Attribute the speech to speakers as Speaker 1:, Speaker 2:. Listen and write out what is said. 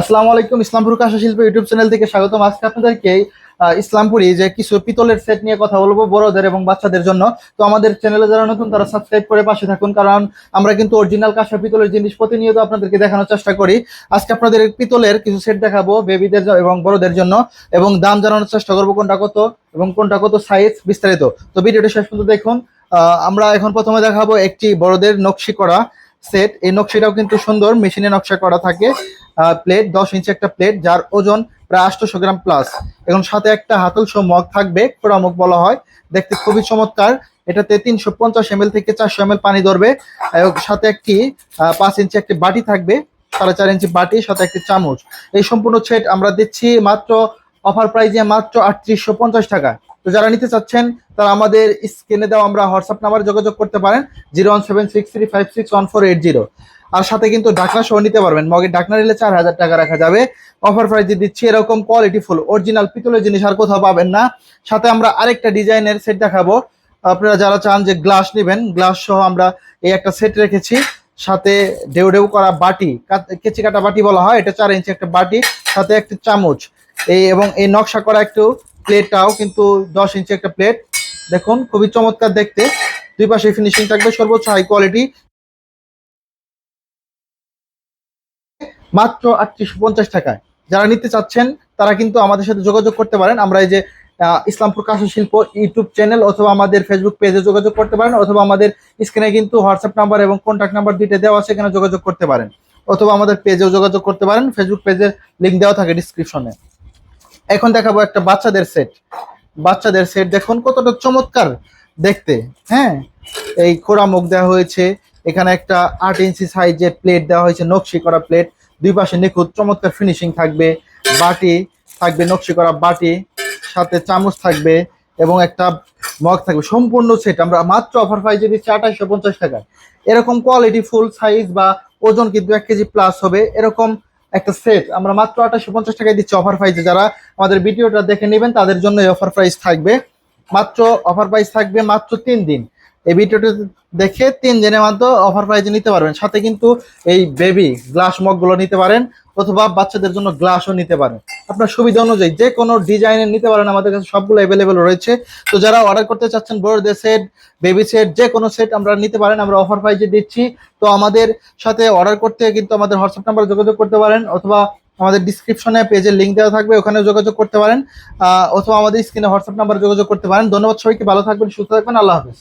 Speaker 1: আসসালামু আলাইকুম, ইসলামপুর কাঁসা শিল্প ইউটিউব চ্যানেল থেকে স্বাগতম। আজকে আপনাদেরকে ইসলামপুরি যে কিছু পিতলের সেট নিয়ে কথা বলব বড়দের এবং বাচ্চাদের জন্য। তো আমাদের চ্যানেলে যারা নতুন, তারা সাবস্ক্রাইব করে পাশে থাকুন, কারণ আমরা কিন্তু অরিজিনাল কাঁসা পিতলের জিনিস প্রতিনিয়ত আপনাদেরকে দেখানোর চেষ্টা করি। আজকে আপনাদের পিতলের কিছু সেট দেখাবো বেবিদের এবং বড়দের জন্য, এবং দাম জানানোর চেষ্টা করব কোনটা কত, এবং কোনটা কত সাইজ বিস্তারিত। তো ভিডিওটা শেষ পর্যন্ত দেখুন। আমরা এখন প্রথমে দেখাবো একটি বড়দের নকশি করা সেট এই নকশিটাও কিন্তু সুন্দর, মেশিনে নকশা করা থাকে। প্লেট দশ ইঞ্চি একটা প্লেট যার ওজন প্রায় আটশোশো গ্রাম প্লাস এখন সাথে একটা হাতল সহ মগ থাকবে, খোড়া মগ বলা হয়। দেখতে খুবই চমৎকার। এটাতে তিনশো পঞ্চাশ এম থেকে চারশো এম পানি ধরবে। সাথে একটি পাঁচ ইঞ্চি একটি বাটি থাকবে, সাড়ে চার ইঞ্চি বাটি, সাথে একটি চামচ। এই সম্পূর্ণ সেট আমরা দিচ্ছি মাত্র অফার প্রাইজে মাত্র আটত্রিশশো পঞ্চাশ টাকা। তো যারা নিতে চাচ্ছেন, তারা আমাদের স্ক্রিনে দেওয়া আমরা হোয়াটসঅ্যাপ নাম্বারে যোগাযোগ করতে পারেন, zero one seven six three five six one four eight zero. আর সাথে কিন্তু ডাকনা সহ নিতে পারবেন। মগের ডাকনা নিলে চার হাজার টাকা রাখা যাবে। অফার প্রাইজে দিচ্ছি, এরকম কোয়ালিটি ফুল অরিজিনাল পিতলের জিনিস আর কোথাও পাবেন না। সাথে আমরা আরেকটা ডিজাইনের সেট দেখাবো। আপনারা যারা চান যে গ্লাস নেবেন গ্লাস সহ আমরা এই একটা সেট রেখেছি। সাথে ঢেউ ঢেউ করা বাটি কেচি কাটা বাটি বলা হয়, এটা চার ইঞ্চি একটা বাটি, সাথে একটা চামচ। এই এবং এই নকশা করা একটু প্লেটটাও কিন্তু দশ ইঞ্চি একটা প্লেট। দেখুন, খুবই চমৎকার দেখতে। দুই পাশে ফিনিশিং থাকবে, সর্বোচ্চ হাই কোয়ালিটি মাত্র আটত্রিশশো পঞ্চাশ টাকায়। যারা নিতে চাচ্ছেন, তারা কিন্তু আমাদের সাথে যোগাযোগ করতে পারেন। আমরা এই যে ইসলামপুর কাঁসা শিল্প ইউটিউব চ্যানেল অথবা আমাদের ফেসবুক পেজে যোগাযোগ করতে পারেন, অথবা আমাদের স্ক্রিনে কিন্তু হোয়াটসঅ্যাপ নাম্বার এবং কন্ট্যাক্ট নাম্বার দুইটা দেওয়া আছে, এখানে যোগাযোগ করতে পারেন। অথবা আমাদের পেজেও যোগাযোগ করতে পারেন। ফেসবুক পেজের লিঙ্ক দেওয়া থাকে ডিসক্রিপশনে এখন দেখাবো একটা বাচ্চাদের সেট বাচ্চাদের সেট দেখুন, কতটা চমৎকার দেখতে। হ্যাঁ এই খোড়া মুখ দেওয়া হয়েছে। এখানে একটা আট ইঞ্চি সাইজের প্লেট দেওয়া হয়েছে, নকশি করা প্লেট দুই পাশে নিখুঁত চমৎকার ফিনিশিং থাকবে, বাটি থাকবে, নকশি করা বাটি। সাথে চামচ থাকবে এবং একটা মগ থাকবে। সম্পূর্ণ সেট আমরা মাত্র অফার প্রাইজে দিচ্ছি আঠাইশো পঞ্চাশ টাকায়। এরকম কোয়ালিটি ফুল সাইজ বা ওজন কিন্তু এক কেজি প্লাস হবে। এরকম একটা সেট আমরা মাত্র আঠাশশো পঞ্চাশ টাকায় দিচ্ছি অফার প্রাইজে যারা আমাদের ভিডিওটা দেখে নেবেন, তাদের জন্য অফার প্রাইস থাকবে। মাত্র অফার প্রাইস থাকবে মাত্র তিন দিন। এই ভিডিওটি দেখে তিন দিনের মাধ্যমে অফার প্রাইজে নিতে পারবেন। সাথে কিন্তু এই বেবি গ্লাস মগগুলো নিতে পারেন, অথবা বাচ্চাদের জন্য গ্লাসও নিতে পারেন। আপনার সুবিধা অনুযায়ী যে কোনো ডিজাইনের নিতে পারেন, আমাদের কাছে সবগুলো অ্যাভেলেবেল রয়েছে। তো যারা অর্ডার করতে চাচ্ছেন বড়দের সেট বেবি সেট যে কোনো সেট আমরা নিতে পারেন, আমরা অফার প্রাইজে দিচ্ছি। তো আমাদের সাথে অর্ডার করতে কিন্তু আমাদের হোয়াটসঅ্যাপ নাম্বার যোগাযোগ করতে পারেন, অথবা আমাদের ডিসক্রিপশনে পেজের লিঙ্ক দেওয়া থাকবে ওখানে যোগাযোগ করতে পারেন। অথবা আমাদের স্ক্রিনে হোয়াটসঅ্যাপ নাম্বার যোগাযোগ করতে পারেন। ধন্যবাদ সবাইকে, ভালো থাকবেন, সুস্থ থাকবেন, আল্লাহ হাফেজ।